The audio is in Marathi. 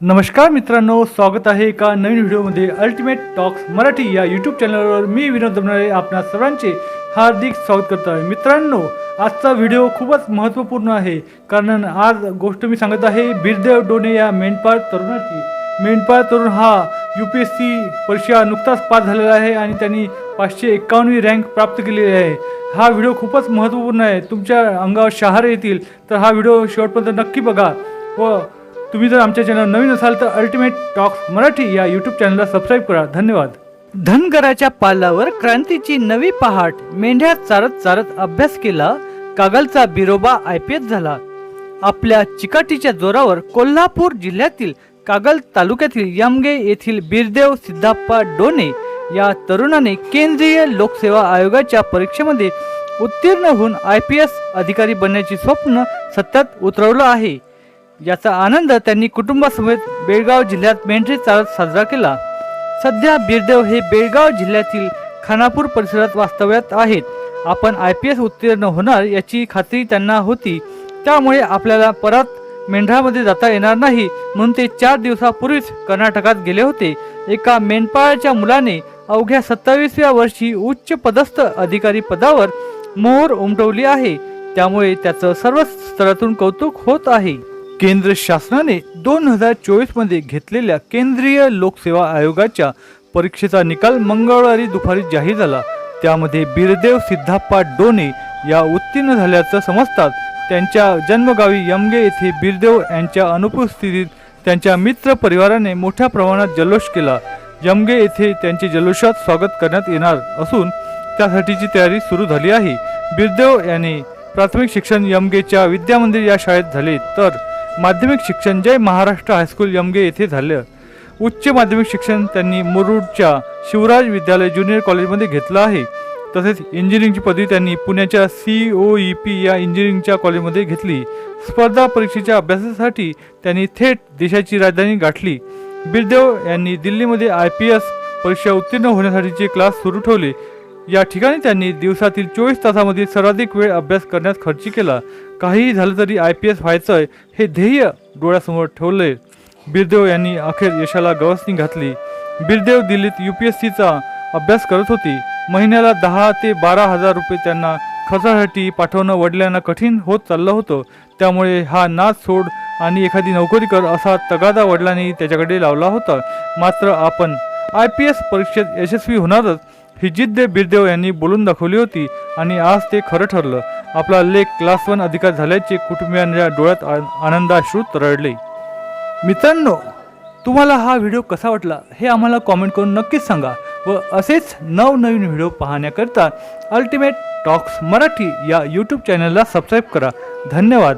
नमस्कार मित्रांनो स्वागत आहे एका नवीन व्हिडिओमध्ये अल्टिमेट टॉक्स मराठी या यूट्यूब चॅनलवर मी विनोद दमणारे आपणा सर्वांचे हार्दिक स्वागत करतो आहे. मित्रांनो आजचा व्हिडिओ खूपच महत्त्वपूर्ण आहे. कारण आज गोष्ट मी सांगत आहे बिरदेव डोने या मेंढपाळ तरुणाची. मेंढपाळ तरुण हा यू पी एस सी परीक्षा नुकताच पास झालेला आहे आणि त्यांनी पाचशे एक्कावन्नवी रँक प्राप्त केलेली आहे. हा व्हिडिओ खूपच महत्त्वपूर्ण आहे. तुमच्या अंगावर शहारे येतील. तर हा व्हिडिओ शेवटपर्यंत नक्की बघा व तुम्ही जर आमच्या चॅनल नवीन असाल तर अल्टिमेट टॉक्स मराठी या यूट्यूब चॅनलला सबस्क्राईब करा. धन्यवाद. धनगराच्या पालावर क्रांतीची नवी पहाट. मेंढ्या चारत चारत अभ्यास केला. कागलचा बिरोबा आय पी एस झाला. आपल्या चिकाटीच्या जोरावर कोल्हापूर जिल्ह्यातील कागल तालुक्यातील यमगे येथील बिरदेव सिद्धाप्पा डोने या तरुणाने केंद्रीय लोकसेवा आयोगाच्या परीक्षेमध्ये उत्तीर्ण होऊन आय पी एस अधिकारी बनण्याची स्वप्न सत्यात उतरवलं आहे. याचा आनंद त्यांनी कुटुंबासमेत बेळगाव जिल्ह्यात मेंढरी चालत साजरा केला. सध्या बिरदेव हे बेळगाव जिल्ह्यातील खानापूर परिसरात वास्तव्यात आहेत. आपण आय पी एस उत्तीर्ण होणार याची खात्री त्यांना होती. त्यामुळे आपल्याला परत मेंढरामध्ये जाता येणार नाही म्हणून ते चार दिवसापूर्वीच कर्नाटकात गेले होते. एका मेंढपाळाच्या मुलाने अवघ्या सत्तावीसव्या वर्षी उच्च पदस्थ अधिकारी पदावर मोहर उमटवली आहे. त्यामुळे त्याचं सर्व स्तरातून कौतुक होत आहे. केंद्र शासनाने दोन हजार चोवीसमध्ये घेतलेल्या केंद्रीय लोकसेवा आयोगाच्या परीक्षेचा निकाल मंगळवारी दुपारी जाहीर झाला. त्यामध्ये बिरदेव सिद्धाप्पा डोने या उत्तीर्ण झाल्याचं समजतात त्यांच्या जन्मगावी यमगे येथे बिरदेव यांच्या अनुपस्थितीत त्यांच्या मित्र परिवाराने मोठ्या प्रमाणात जल्लोष केला. यमगे येथे त्यांचे जल्लोषात स्वागत करण्यात येणार असून त्यासाठीची तयारी सुरू झाली आहे. बिरदेव यांनी प्राथमिक शिक्षण यमगेच्या विद्यामंदिर या शाळेत झाले. तर माध्यमिक शिक्षण जय महाराष्ट्र हायस्कूल यमगे येथे झालं. उच्च माध्यमिक शिक्षण त्यांनी मुरुडच्या शिवराज विद्यालय ज्युनियर कॉलेजमध्ये घेतलं आहे. तसेच इंजिनिअरिंगची पदवी त्यांनी पुण्याच्या सी ओ ई पी या इंजिनिअरिंगच्या कॉलेजमध्ये घेतली. स्पर्धा परीक्षेच्या अभ्यासासाठी त्यांनी थेट देशाची राजधानी गाठली. बिरदेव यांनी दिल्लीमध्ये आय पी एस परीक्षा उत्तीर्ण होण्यासाठीचे क्लास सुरू ठेवले. या ठिकाणी त्यांनी दिवसातील चोवीस तासामध्ये सर्वाधिक वेळ अभ्यास करण्यास खर्च केला. काहीही झालं तरी आय पी एस व्हायचं हे ध्येय डोळ्यासमोर ठेवले बिरदेव यांनी अखेर यशाला गवसणी घातली. बिरदेव दिल्लीत यू पी एस सीचा अभ्यास करत होती. महिन्याला दहा ते बारा हजार रुपये त्यांना खर्चासाठी पाठवणं वडिलांना कठीण होत चाललं होतं. त्यामुळे हा नाच सोड आणि एखादी नोकरी कर असा तगादा वडिलांनी त्याच्याकडे लावला होता. मात्र आपण आय पी एस परीक्षेत यशस्वी होणारच ही जिद्द बिरदेव यांनी बोलून दाखवली होती आणि आज ते खरं ठरलं. आपला लेख क्लास वन अधिकार झाल्याचे कुटुंबियांच्या डोळ्यात आ- आनंदाश्रू तरळले मित्रांनो तुम्हाला हा व्हिडिओ कसा वाटला हे आम्हाला कॉमेंट करून नक्कीच सांगा व असेच नवनवीन व्हिडिओ पाहण्याकरता अल्टिमेट टॉक्स मराठी या यूट्यूब चॅनलला सबस्क्राईब करा. धन्यवाद.